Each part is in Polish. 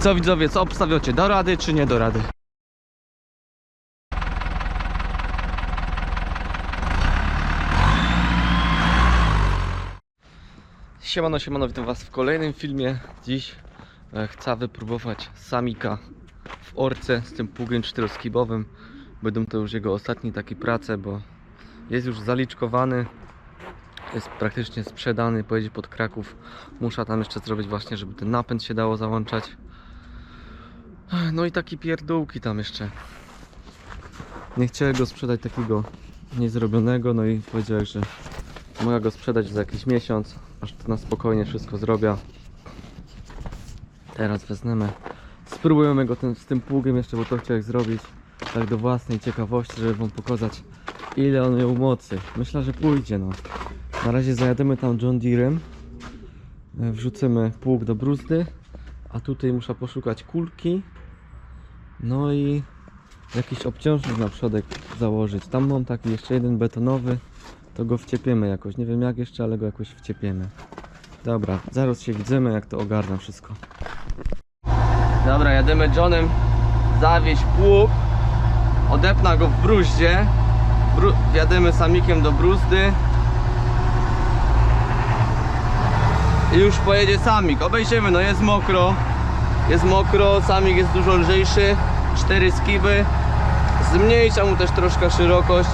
Co widzowie, co obstawiacie? Do rady czy nie do rady? Siemano, siemano, witam was w kolejnym filmie. Dziś e, chcę wypróbować samika w orce z tym pługiem czteroskibowym. Będą to już jego ostatnie takie prace, bo jest już zaliczkowany. Jest praktycznie sprzedany, pojedzie pod Kraków. Muszę tam jeszcze zrobić właśnie, żeby ten napęd się dało załączać. No i taki pierdółki tam jeszcze. Nie chciałem go sprzedać takiego niezrobionego, no i powiedziałem, że mogę go sprzedać za jakiś miesiąc, aż to na spokojnie wszystko zrobię. Teraz wezmę. Spróbujemy go ten, z tym pługiem jeszcze, bo to chciałem zrobić tak do własnej ciekawości, żeby wam pokazać ile on miał mocy. Myślę, że pójdzie no. Na razie zajadziemy tam John Deerem. E, Wrzucimy pług do bruzdy, a tutaj muszę poszukać kulki. No i jakiś obciążnik na przodek założyć. Tam mam taki jeszcze jeden betonowy, to go wciepiemy jakoś. Nie wiem jak jeszcze, ale go jakoś wciepiemy. Dobra, zaraz się widzimy jak to ogarnę wszystko. Dobra, jadymy Johnem zawieźć pług. Odepna go w bruździe. Bru wjadymy samikiem do bruzdy. I już pojedzie samik. Obejrzymy, no jest mokro. Jest mokro, samik jest dużo lżejszy. Cztery skiby. Zmniejsza mu też troszkę szerokość.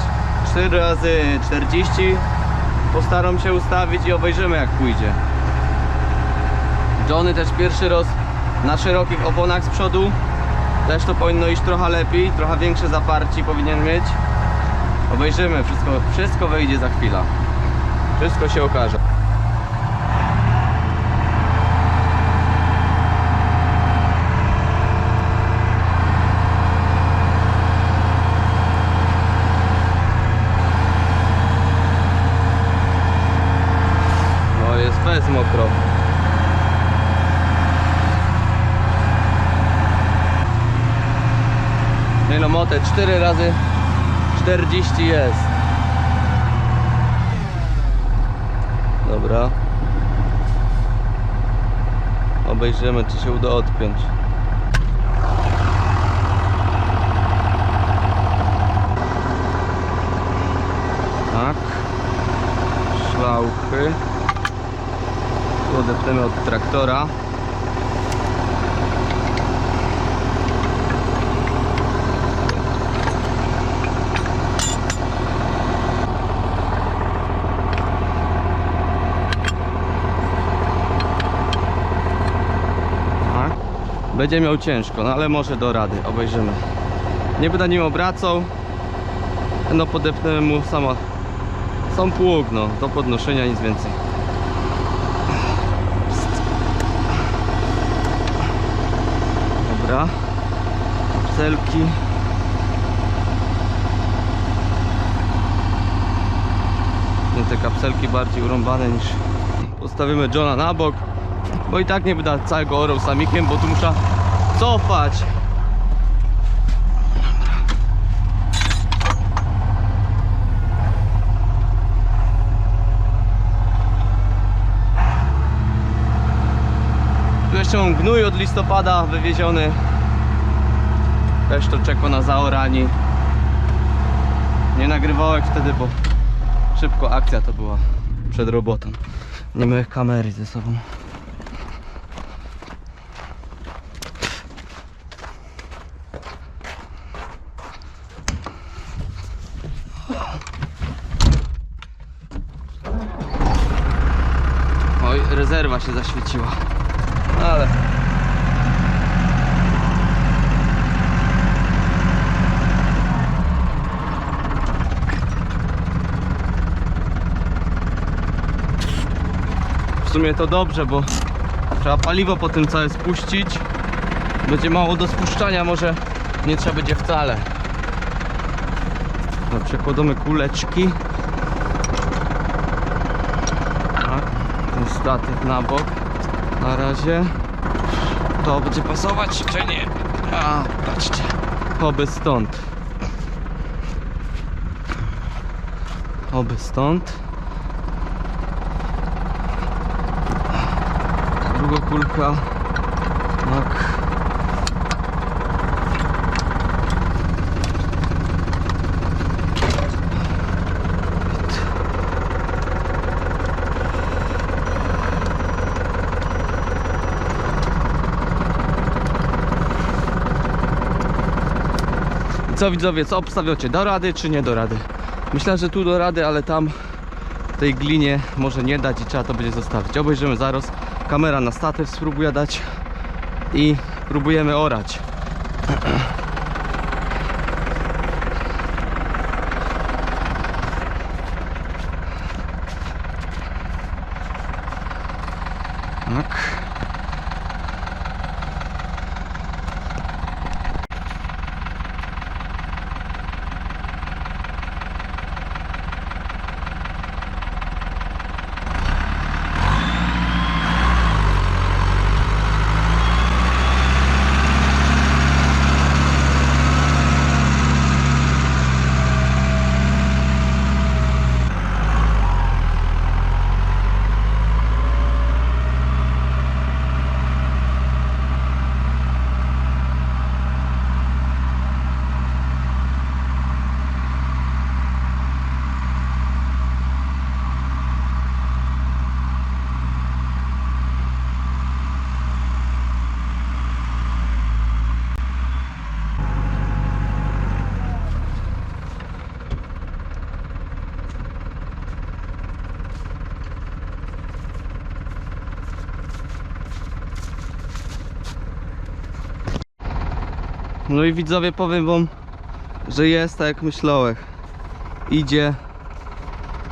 4 razy 40 Postaram się ustawić i obejrzymy jak pójdzie. Johnny też pierwszy raz na szerokich oponach z przodu. Też to powinno iść trochę lepiej, trochę większe zaparci powinien mieć. Obejrzymy, wszystko, wszystko wyjdzie za chwilę. Wszystko się okaże. No jest bez mokro. Nie no motę 4 razy 40 jest. Dobra. Obejrzymy czy się uda odpiąć. Tak. Szlauchy. Tu od traktora. Będzie miał ciężko, no ale może do rady, obejrzymy. Nie będę nim obracał. No podepnę mu sama sam pług, no, do podnoszenia nic więcej. Dobra. Celki. No, te kapselki bardziej urąbane niż postawimy Johna na bok bo i tak nie będę całego orał samikiem, bo tu muszę cofać Tu jeszcze mam gnój od listopada wywieziony. Też to czeko na zaorani. Nie nagrywałem wtedy, bo szybko akcja to była przed robotą. Nie miałem kamery ze sobą. Rezerwa się zaświeciła. Ale. W sumie to dobrze, bo trzeba paliwo po tym całe spuścić. Będzie mało do spuszczania, może nie trzeba będzie wcale. No, przekładamy kuleczki. Tak, ten statyw na bok. Na razie. To będzie pasować, czy nie? A, patrzcie. Oby stąd. Oby stąd. Druga kulka. Tak. Co widzowie, co obstawiacie? Do rady czy nie do rady? Myślę, że tu do rady, ale tam tej glinie może nie dać i trzeba to będzie zostawić. Obejrzymy zaraz. Kamera na statyw spróbuję dać i próbujemy orać. No i widzowie powiem wam, że jest tak jak myślałem. Idzie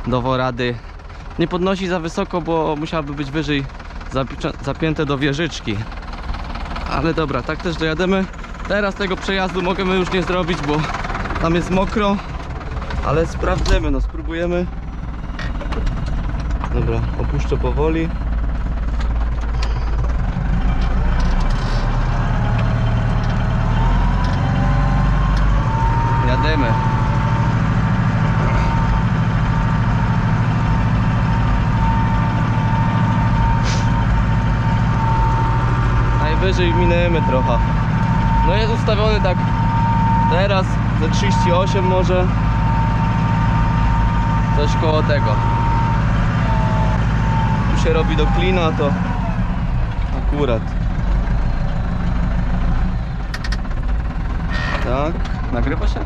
do worady. Nie podnosi za wysoko, bo musiałaby być wyżej zapięte do wieżyczki. Ale dobra, tak też dojadziemy. Teraz tego przejazdu możemy już nie zrobić, bo tam jest mokro. Ale sprawdzimy, no spróbujemy. Dobra, opuszczę powoli. Jademy. Najwyżej minęmy trochę. No jest ustawiony tak teraz ze 38 może. Coś koło tego. Tu się robi do klina to akurat. Tak. Nagrywa się?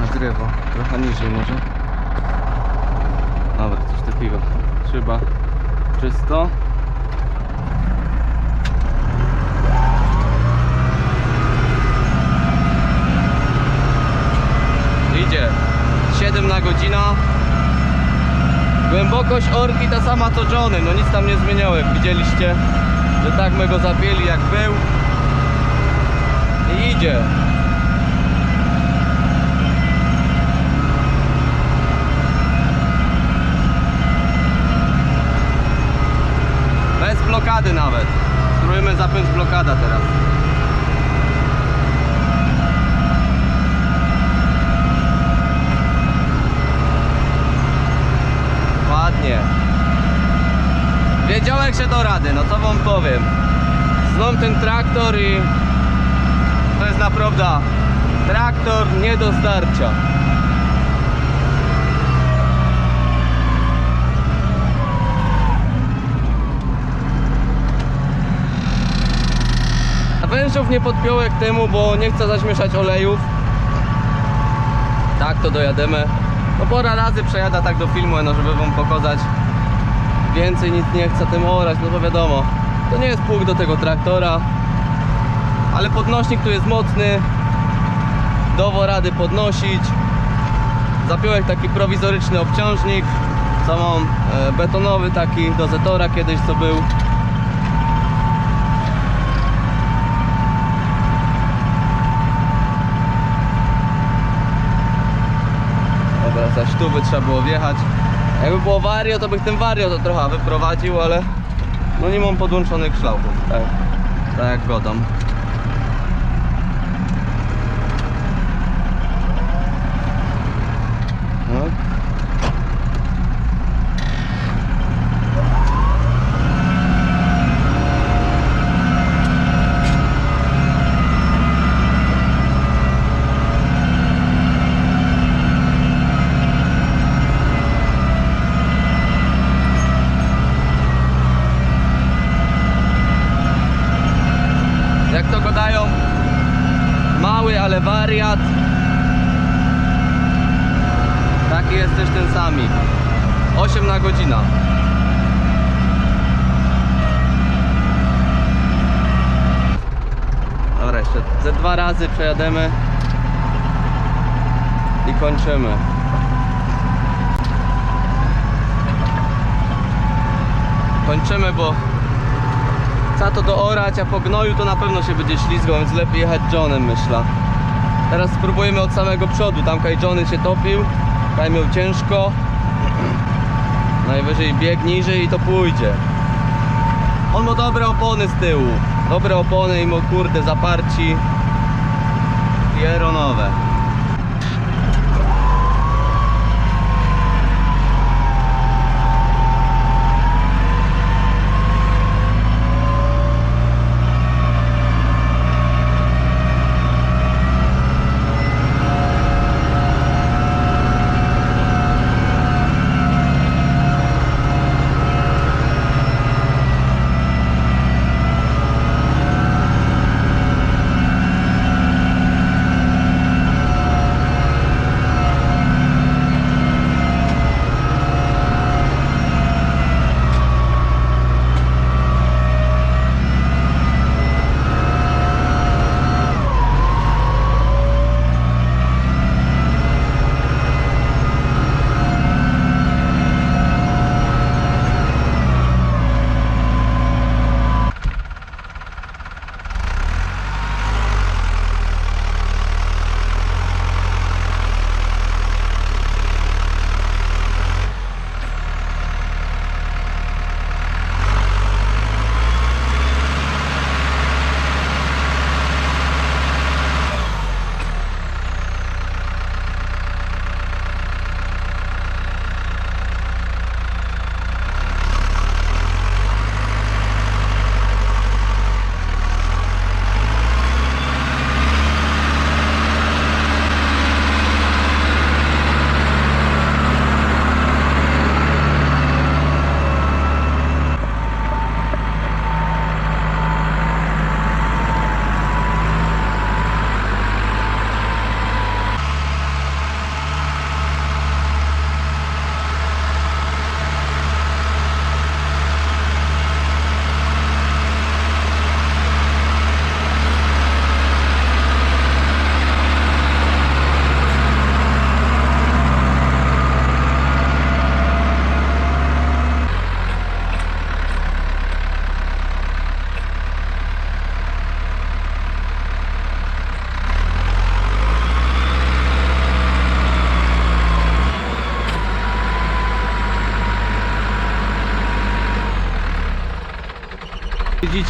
Nagrywa. Trochę niżej może. Dobra, coś takiego. Szyba czysto. Idzie. 7 na godzina. Głębokość orki ta sama co Johnny. No nic tam nie zmieniało. Jak widzieliście, że tak my go zapięli jak był. I idzie. Bez blokady nawet. Spróbujemy zapiąć blokada teraz. Ładnie. Wiedziałem się do rady, no co wam powiem. Znam ten traktor i to jest naprawdę traktor nie do zdarcia. A wężów nie podpiąłem temu, bo nie chcę zaśmieszać olejów. Tak to dojademy. No pora razy przejada tak do filmu, no żeby wam pokazać. Więcej nic nie chcę tym orać, no bo wiadomo. To nie jest pług do tego traktora. Ale podnośnik tu jest mocny. Do rady podnosić. Zapiąłek taki prowizoryczny obciążnik. Co mam e, betonowy taki do Zetora kiedyś co był. Dobra, zaś tu by trzeba było wjechać. Jakby było wario, to bych ten wario to trochę wyprowadził, ale no nie mam podłączonych szlauchów, tak, tak jak go dam. No. Jak to go dają? Mały, ale wariat. bieg jest też ten sami. 8 na godzina. Dobra, jeszcze ze dwa razy przejademy i kończymy. Kończymy, bo trzeba to doorać, a po gnoju to na pewno się będzie ślizgał, więc lepiej jechać Johnem myślę. Teraz spróbujemy od samego przodu, tam Kaj Johnny się topił, Kaj miał ciężko. Najwyżej bieg niżej i to pójdzie. On ma dobre opony z tyłu. Dobre opony i ma kurde zaparci. Pieronowe.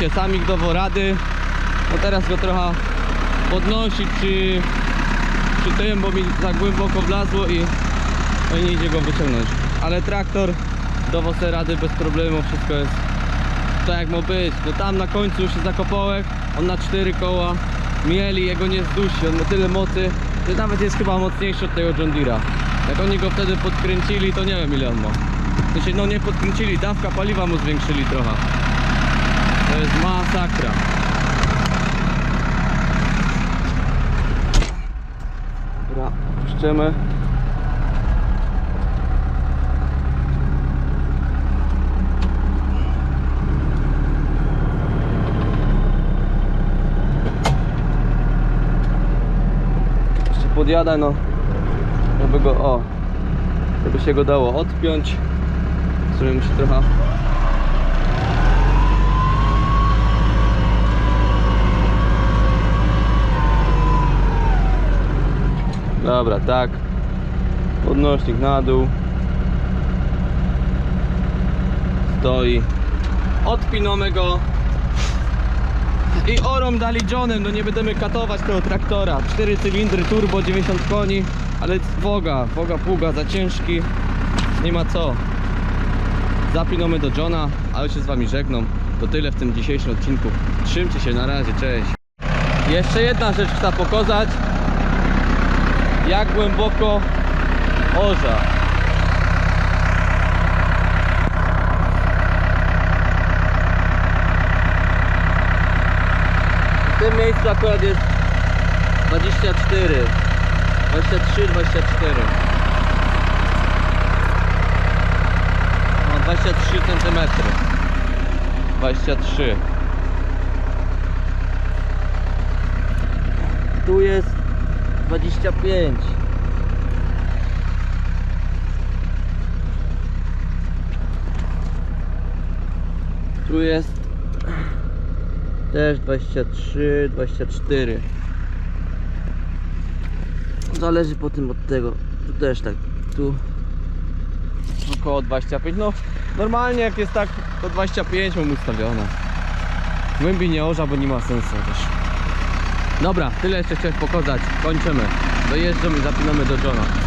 Widzicie, samik do rady. No teraz go trochę podnosić przy, przy tym, bo mi za głęboko wlazło i, no i nie idzie go wyciągnąć. Ale traktor do rady bez problemu, wszystko jest tak jak ma być. No tam na końcu się zakopołek, on na cztery koła mieli, jego nie zdusi, on ma tyle mocy, że nawet jest chyba mocniejszy od tego John Deere'a. Jak oni go wtedy podkręcili, to nie wiem ile on ma. No nie podkręcili, dawka paliwa mu zwiększyli trochę. To jest masakra. Dobra, puszczymy. Jeszcze podjadę, no. Żeby go, o. Żeby się go dało odpiąć. W sumie musi trochę Dobra, tak. Podnośnik na dół. Stoi. Odpinamy go. I orom dali Johnem, no nie będziemy katować tego traktora. 4 cylindry, turbo, 90 koni, ale woga, woga pługa za ciężki. Nie ma co. Zapinamy do Johna, a już się z wami żegnam. To tyle w tym dzisiejszym odcinku. Trzymcie się, na razie, cześć. Jeszcze jedna rzecz chcę pokazać jak głęboko orza. W tym miejscu akurat jest 24, 23, 24. 23 cm 23 Tu jest 25 Tu jest też 23, 24 Zależy po tym od tego. Tu też tak, tu około 25 No normalnie jak jest tak to 25 mam ustawione. Głębiej nie orza, bo nie ma sensu też Dobra, tyle jeszcze chciałem pokazać. Kończymy. Dojeżdżam i zapinamy do Johna